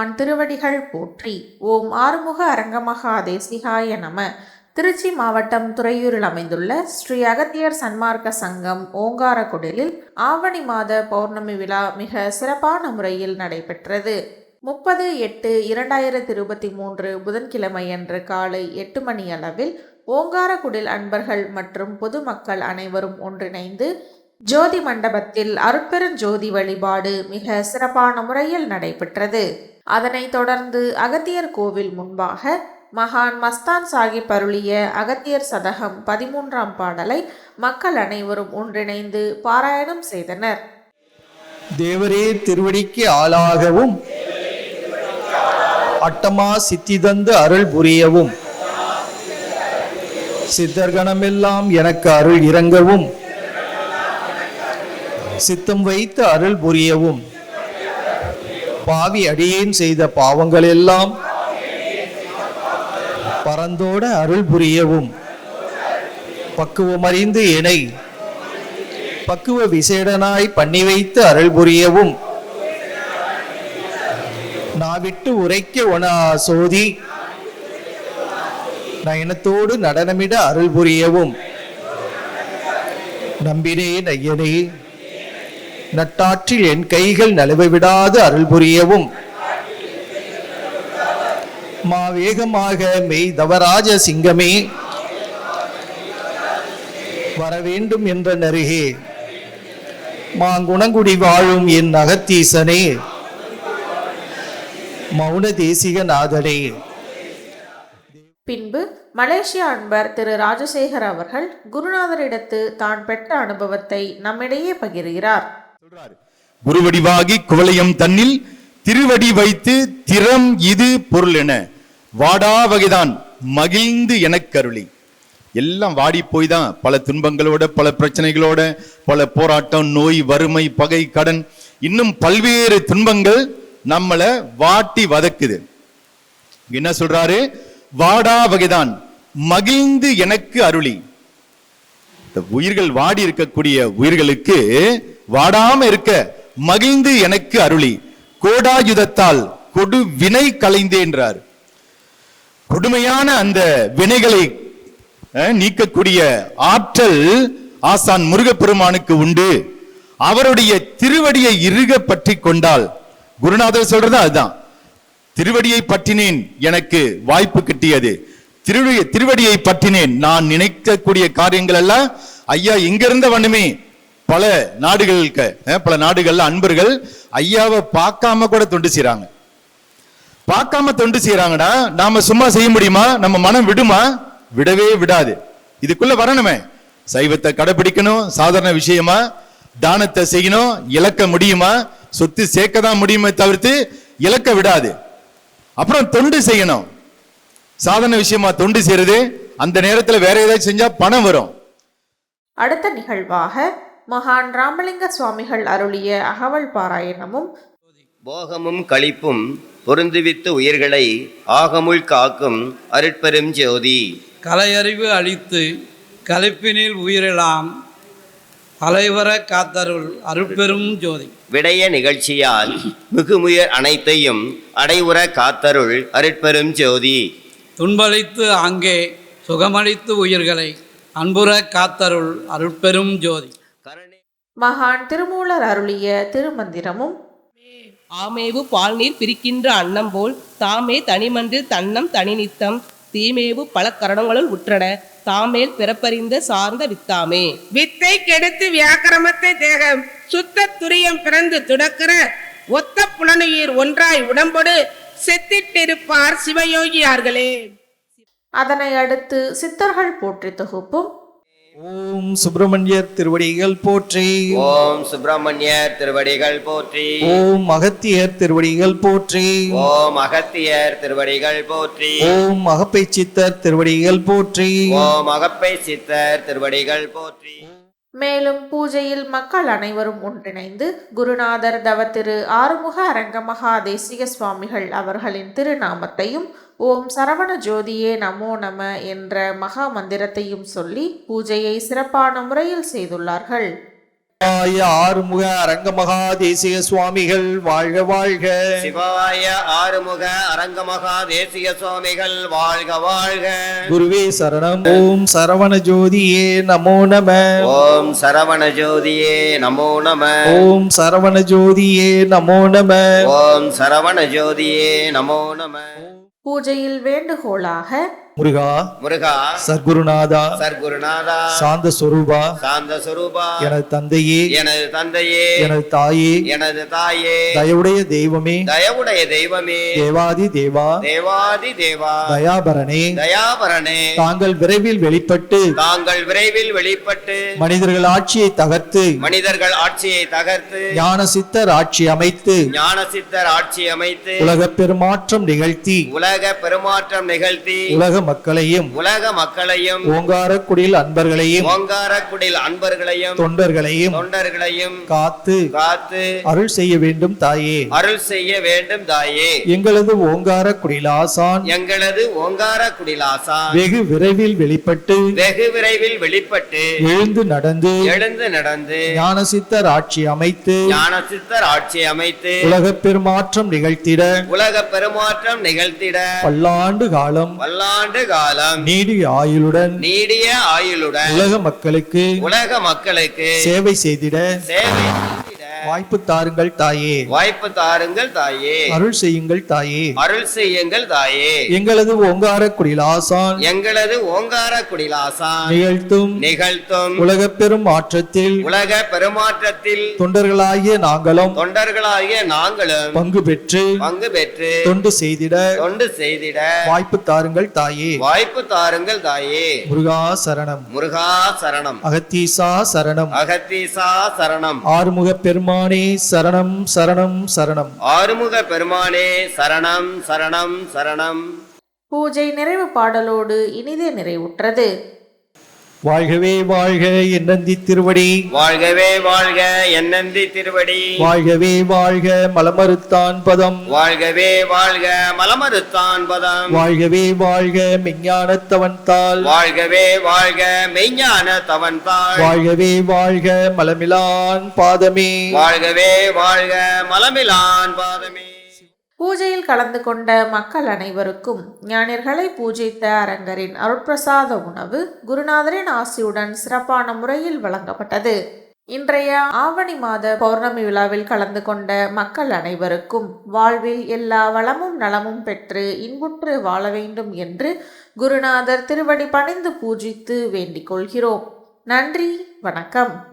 பெருமான் திருவடிகள் போற்றி. ஓம் ஆறுமுக அரங்கமகா தேசிகாய நம. திருச்சி மாவட்டம் துறையூரில் அமைந்துள்ள ஸ்ரீ அகத்தியர் சன்மார்க்க சங்கம் ஓங்காரக்குடலில் ஆவணி மாத பௌர்ணமி விழா மிக சிறப்பான முறையில் நடைபெற்றது. முப்பது எட்டு இரண்டாயிரத்தி இருபத்தி மூன்று புதன்கிழமை அன்று காலை எட்டு மணி அளவில் ஓங்காரக்குடில் அன்பர்கள் மற்றும் பொதுமக்கள் அனைவரும் ஒன்றிணைந்து ஜோதி மண்டபத்தில் அருட்பெருஞ்சோதி வழிபாடு மிக சிறப்பான முறையில் நடைபெற்றது. அதனைத் தொடர்ந்து அகத்தியர் கோவில் முன்பாக மகான் மஸ்தான் சாஹிப் அருளிய அகத்தியர் சதகம் பதிமூன்றாம் பாடலை மக்கள் அனைவரும் ஒன்றிணைந்து பாராயணம் செய்தனர். தேவரே திருவடிக்கு ஆளாகவும் அட்டமா சித்தி தந்து அருள் புரியவும். சித்தர்கணமெல்லாம் எனக்கு அருள் இறங்கவும். சித்தம் வைத்து அருள் புரியவும். பாவி அடியேன் செய்த பாவங்கள் எல்லாம் பரந்தோட அருள் புரியவும். பக்குவமறிந்து இணை பக்குவ விசேடனாய் பண்ணி வைத்து அருள் புரியவும். நான் விட்டு உரைக்க ஒனா சோதி. நயனத்தோடு நடனமிட அருள் புரியவும். நம்பினேன் ஐயனே. நட்டாற்றில் என் கைகள் நழுவ விடாது அருள் புரியவும். மா வேகமாக மெய் தவராஜ சிங்கமே. வர வேண்டும் என்ற நருகே மாங்குணங்குடி வாழும் என் அகத்தீசனே. மௌன தேசிக நாதனே. பின்பு மலேசிய அன்பர் திரு ராஜசேகர் அவர்கள் குருநாதரிடத்து தான் பெற்ற அனுபவத்தை நம்மிடையே பகிர்கிறார். குருவடிவாகி குவளையம் தன்னில் திருவடி வைத்து திறம் இது பொருள் என. வாடா வகைதான் மகிழ்ந்து எனக்கருளி. எல்லாம் வாடி போய் தான் பல துன்பங்களோட பல பிரச்சனைகளோட பல போராட்டம் நோய் வறுமை பகை கடன். இன்னும் பல்வேறு துன்பங்கள் நம்மளை வாட்டி வதக்குது. என்ன சொல்றாரு? வாடா வகைதான் மகிழ்ந்து எனக்கு அருளி. இந்த உயிர்கள் வாடி இருக்கக்கூடிய உயிர்களுக்கு வாடாம இருக்க மகிழ்ந்து எனக்கு அருளி. கோடாயுதத்தால் கொடு வினை கலைந்தேன்றார் கொடுமையான அந்த வினைகளை நீக்கக்கூடிய ஆற்றல் ஆசான் முருகப்பெருமானுக்கு உண்டு. அவருடைய திருவடியை இறுக பற்றி கொண்டால் குருநாதர் சொல்றது அதுதான். திருவடியை பற்றினேன் எனக்கு வாய்ப்பு கிட்டியது. திருவடியை திருவடியை பற்றினேன். நான் நினைக்கக்கூடிய காரியங்கள் எல்லாம் ஐயா இங்கிருந்த வண்ணமே. பல நாடுகளுக்கு பல நாடுகள்ல அன்பர்கள் ஐயாவை பார்க்காம கூட தொண்டு செய்யறாங்க பார்க்காம தொண்டு செய்யறாங்கடா நாம சும்மா செய்ய முடியுமா? நம்ம மனம் விடுமா? விடவே விடாது. இதுக்குள்ள வரணுமே. சைவத்தை கடைபிடிக்கணும் சாதாரண விஷயமா? தானத்தை செய்யணும் இழக்க முடியுமா? சொத்து சேர்க்க தான் முடியுமே தவிர்த்து இழக்க விடாது. அப்புறம் தொண்டு செய்யணும். சாதாரண விஷயமா தொண்டு செய்யறது அந்த நேரத்துல வேற ஏதாவது செஞ்சா பணம் வரும். அடுத்த நிகழ்வாக மகான் ராமலிங்க சுவாமிகள் அருளிய அகவல் பாராயணமும் போகமும் களிப்பும் பொருந்துவித்து உயிர்களை ஆகமுள் காக்கும் அருட்பெரும் ஜோதி. கலையறிவு அளித்து கலைப்பினில் உயிரெலாம் அலைவர காத்தருள் அருட்பெரும் ஜோதி. விடய நிகழ்ச்சியால் மிகுமுயர் அனைத்தையும் அடைவுற காத்தருள் அருட்பெரும் ஜோதி. துன்பளித்து அங்கே சுகமளித்து உயிர்களை அன்புற காத்தருள் அருட்பெரும் ஜோதி. மகான் திருமூலர் அருளிய திருமந்திரமும். ஆமேவு பால்நீர் பிரிக்கின்ற அன்னம் போல் தாமே தனிமன்றில் தன்னம் தனி நித்தம். தீமேவு பல கரணங்களுள் உற்றன தாமேல் பிறப்பறிந்த சார்ந்த வித்தாமே. வித்தை கெடுத்து வியாக்கிரமத்தை தேகம் சுத்த துரியம் பிறந்து துடக்கிற ஒத்த புலனுயிர் ஒன்றாய் உடம்பொடு செத்திட்டிருப்பார் சிவயோகியார்களே. அதனை அடுத்து சித்தர்கள் போற்றி தொகுப்பும் ஓம் சுப்பிரமணியர் திருவடிகள் போற்றி. ஓம் சுப்பிரமணியர் திருவடிகள் போற்றி. ஓம் அகத்தியர் திருவடிகள் போற்றி. ஓம் அகத்தியர் திருவடிகள் போற்றி. ஓம் அகப்பை சித்தர் திருவடிகள் போற்றி. ஓம் அகப்பை சித்தர் திருவடிகள் போற்றி. மேலும் பூஜையில் மக்கள் அனைவரும் ஒன்றிணைந்து குருநாதர் தவத்திரு ஆறுமுக அரங்க தேசிக சுவாமிகள் அவர்களின் திருநாமத்தையும் ஓம் சரவண ஜோதியே நமோ நம என்ற மகா மந்திரத்தையும் சொல்லி பூஜையை சிறப்பான முறையில் செய்துள்ளார்கள். ஆய ஆறுமுக அரங்கமகா தேசிக சுவாமிகள் வாழ்க வாழ்க. சிவாய ஆறுமுக அரங்கமகா தேசிய சுவாமிகள் வாழ்க வாழ்க. குருவே சரணம். ஓம் சரவண ஜோதியே நமோ நம. ஓம் சரவண ஜோதியே நமோ நம. ஓம் சரவண ஜோதியே நமோ நம. ஓம் சரவண ஜோதியே நமோ நம. பூஜையில் வேண்டுகோளாக முருகா முருகா சத்குருநாதா சர்க்குருநாதா சாந்த சொரூபா சாந்த சுரூபா எனது தந்தையே எனது தந்தையே எனது தாயே எனது தாயே தயவுடைய தெய்வமே தயவுடைய தெய்வமே தேவாதி தேவா தேவாதி தேவா தயாபரனே தயாபரனே தாங்கள் விரைவில் வெளிப்பட்டு தாங்கள் விரைவில் வெளிப்பட்டு மனிதர்கள் ஆட்சியை தகர்த்து மனிதர்கள் ஆட்சியை தகர்த்து ஞான சித்தர் ஆட்சி அமைத்து ஞான சித்தர் ஆட்சி அமைத்து உலக பெருமாற்றம் நிகழ்த்தி உலக பெருமாற்றம் நிகழ்த்தி உலக மக்களையும் உலக மக்களையும் ஓங்காரக்குடியில் அன்பர்களையும் ஓங்காரக்குடில் அன்பர்களையும் தொண்டர்களையும் தொண்டர்களையும் காத்து காத்து அருள் செய்ய வேண்டும் தாயே. அருள் செய்ய வேண்டும் தாயே. எங்களது ஓங்காரக்குடியில் ஆசான் எங்களது ஓங்காரக்குடிலாசான் வெகு விரைவில் வெளிப்பட்டு வெகு விரைவில் வெளிப்பட்டு எழுந்து நடந்து எழுந்து நடந்து ஞான சித்தர் ஆட்சி அமைத்து ஞான சித்தர் ஆட்சி அமைத்து உலக பெருமாற்றம் நிகழ்த்திட உலக பெருமாற்றம் நிகழ்த்திட பல்லாண்டு காலம் பல்லாண்டு காலம் நீடிய ஆயுளுடன் நீடிய ஆயுளுடன். உலக மக்களுக்கு உலக மக்களுக்கு சேவை செய்திட சேவை வாய்ப்பு தாருங்கள் தாயே. வாய்ப்பு தாருங்கள் தாயே. அருள் செய்யுங்கள் தாயே. அருள் செய்யுங்கள் தாயே. எங்களது ஓங்காரக்குடியில் ஆசான். எங்களது ஓங்கார குடிலாசான் நிகழ்த்தும். நிகழ்த்தும். உலக பெரும் மாற்றத்தில் உலக பெருமாற்றத்தில் தொண்டர்களாகிய நாங்களும். தொண்டர்களாகிய நாங்களும். பங்கு பெற்று. பங்கு பெற்று. தொண்டு செய்திட. தொண்டு செய்திட. வாய்ப்பு தாருங்கள் தாயே. வாய்ப்பு தாருங்கள் தாயே. முருகா சரணம். முருகா சரணம். அகத்தீசா சரணம். அகத்தீசா சரணம். ஆறுமுக பெருமானே சரணம் சரணம் சரணம். ஆறுமுக பெருமானே சரணம் சரணம் சரணம். பூஜை நிறைவு பாடலோடு இனிதே நிறைவுற்றது. வாழ்கவே வாழ்க என்னந்தி திருவடி. வாழ்கவே வாழ்க என்னந்தி திருவடி. வாழ்கவே வாழ்க மலமறுத்தான் பதம். வாழ்கவே வாழ்க மலமறுத்தான் பதம். வாழ்கவே வாழ்க மெஞ்ஞானத்தவன்தாள் வாழ்கவே வாழ்க மெய்ஞான தவன்தாள் வாழ்கவே வாழ்க மலமிலான் பாதமே. வாழ்கவே வாழ்க மலமிலான் பாதமே. பூஜையில் கலந்து கொண்ட மக்கள் அனைவருக்கும் ஞானியர்களை பூஜித்த அரங்கரின் அருட்பிரசாத உணவு குருநாதரின் ஆசியுடன் சிறப்பான முறையில் வழங்கப்பட்டது. இன்றைய ஆவணி மாத பௌர்ணமி விழாவில் கலந்து கொண்ட மக்கள் அனைவருக்கும் வாழ்வில் எல்லா வளமும் நலமும் பெற்று இன்புற்று வாழ வேண்டும் என்று குருநாதர் திருவடி பணிந்து பூஜித்து வேண்டிக் கொள்கிறோம். நன்றி வணக்கம்.